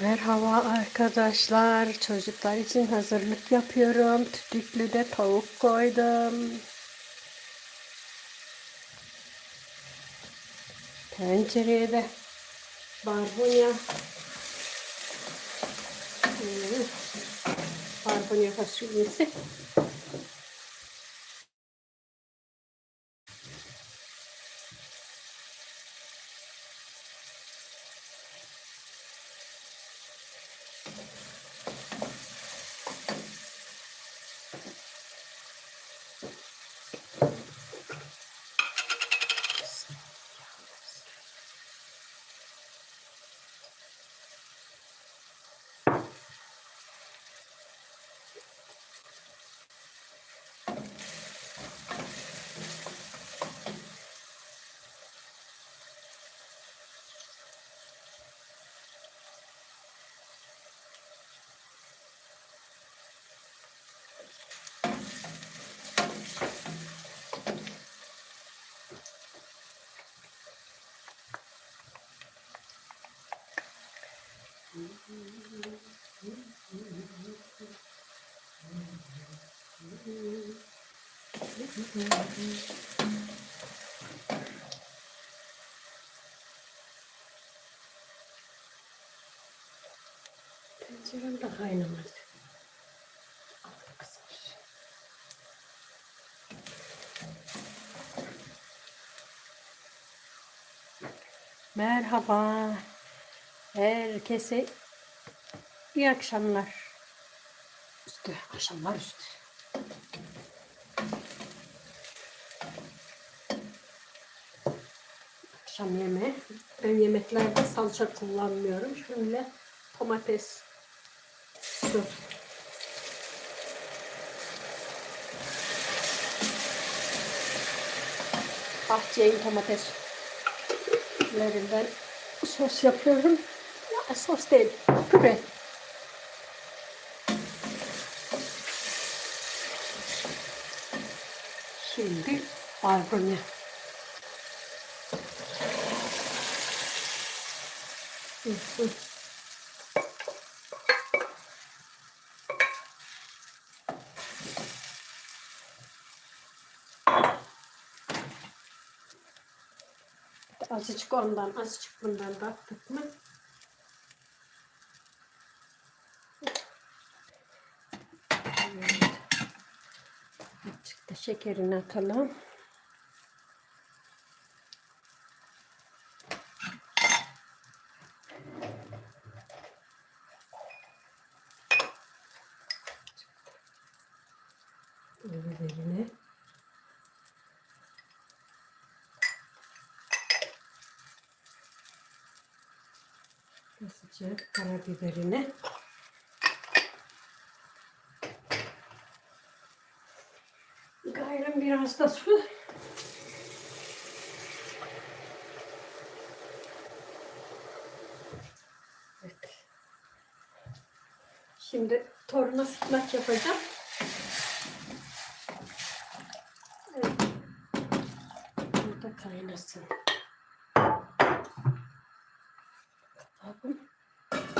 Merhaba arkadaşlar. Çocuklar için hazırlık yapıyorum. Düdüklü de tavuk koydum. Tencereye barbunya. Barbunya fasulyesi. Tencerem de kaynamadı. Kısar. Merhaba. Herkese iyi akşamlar. Üstü, akşamlar üstü. Akşam yemeği. Ben yemeklerde salça kullanmıyorum. Şöyle domates, su. Bahçeyin domateslerinden sos yapıyorum. Ya, sos değil, püre. Şimdi barbunya. Hı hı. Azıcık ondan, azıcık bundan baktık mı? Evet. Azıcık da şekerini atalım. Azıcık karabiberini. Gayrım biraz da su. Evet. Şimdi toruna sütlaç yapacağım. Evet. Burada kaynasın. Bakın. Evet.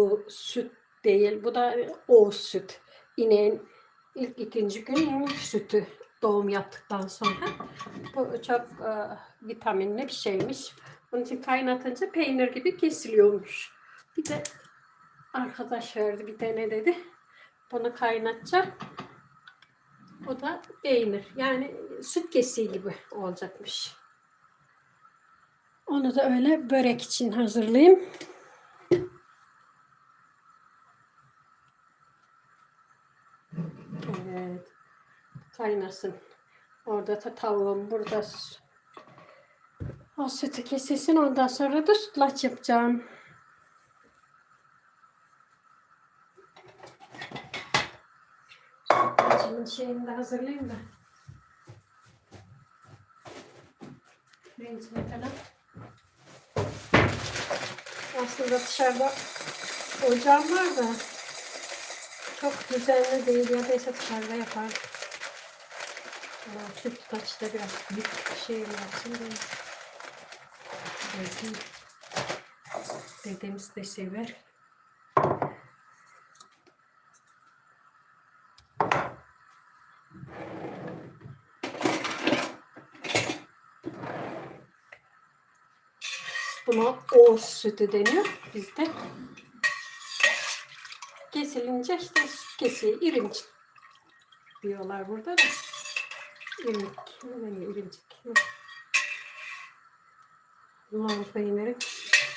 Bu süt değil, bu da o süt. İneğin ilk ikinci gün sütü doğum yaptıktan sonra. Bu çok e, vitaminli bir şeymiş. Onun için kaynatınca peynir gibi kesiliyormuş. Bir de arkadaş verdi bir tane dedi. Bunu kaynatacağım. O da peynir. Yani süt kesiği gibi olacakmış. Onu da öyle börek için hazırlayayım. Evet. Kaynasın. Orada da tavuğum burada. O sütü kesilsin. Ondan sonra da sütlaç yapacağım. Bunun şeyini de hazırlayayım da. Pirincini falan. Aslında dışarıda ocağım var da çok düzenli değil ya da ise dışarıda yaparım. Ama süt kaçta biraz büyük bir şey yapsın. Belki dedemiz de sever. Buna oğuz sütü deniyor bizde. Kesilince işte süt kesiyor. İrinç diyorlar burada da. Ne deniyor? İrincik. Ulan peyniri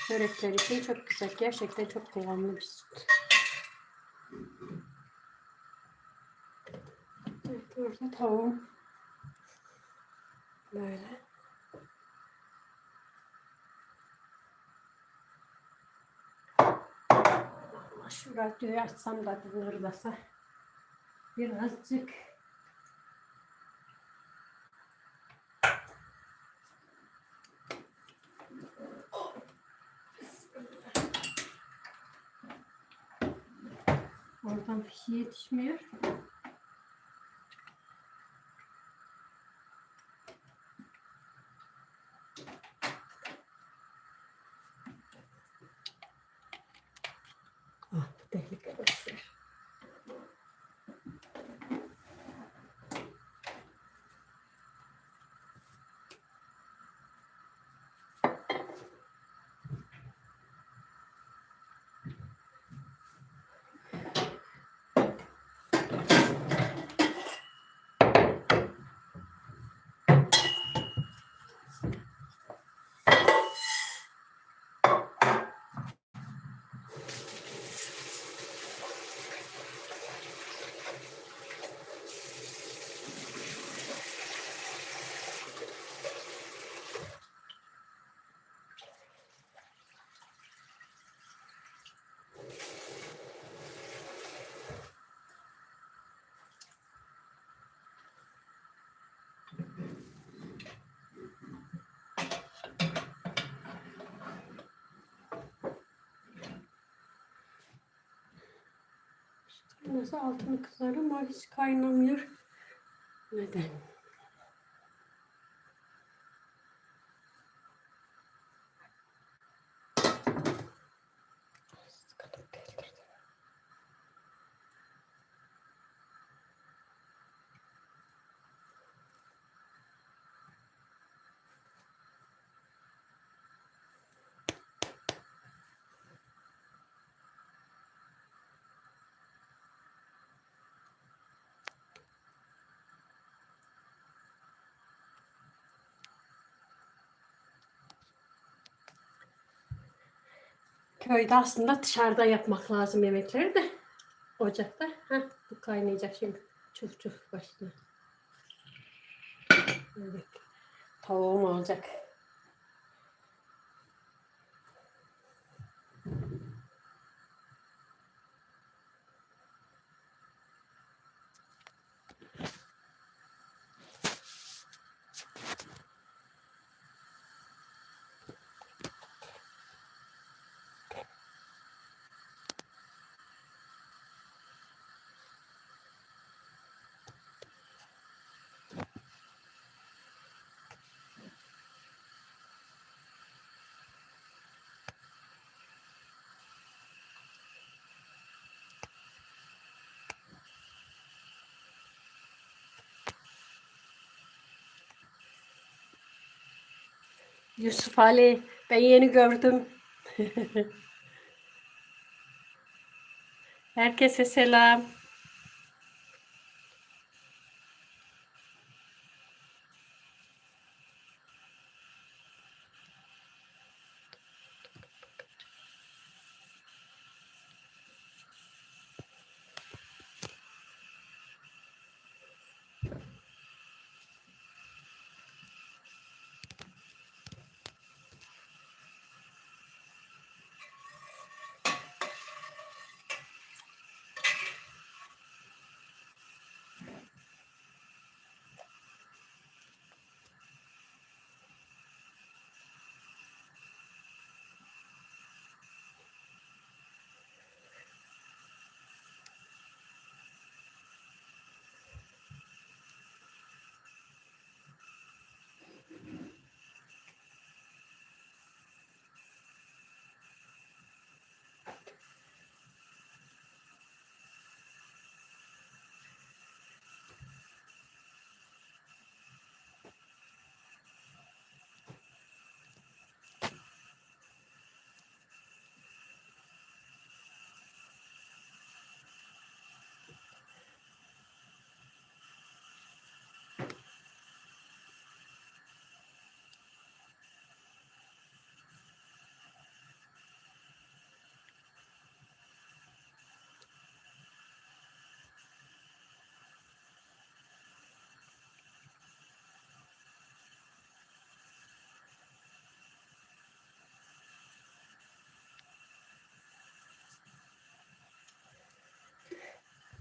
börekler için çok güzel. Gerçekten çok kıvamlı bir süt. Evet, orada tavuğum. Böyle. Şu radyoyu açsam da dinlerlese. Birazcık. Oradan fişi yetişmiyor. Nasıl altını kızar ama hiç kaynamıyor. Neden? Köyde aslında dışarıda yapmak lazım yemekleri de. Ocakta. Heh, bu kaynayacak şimdi. Çuf çuf başına. Evet. Tavuğum olacak. Yusuf Ali, ben yeni gördüm. Herkese selam.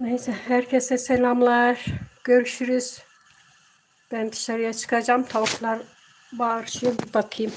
Neyse herkese selamlar. Görüşürüz. Ben dışarıya çıkacağım. Tavuklar bağırışıyor. Bir bakayım.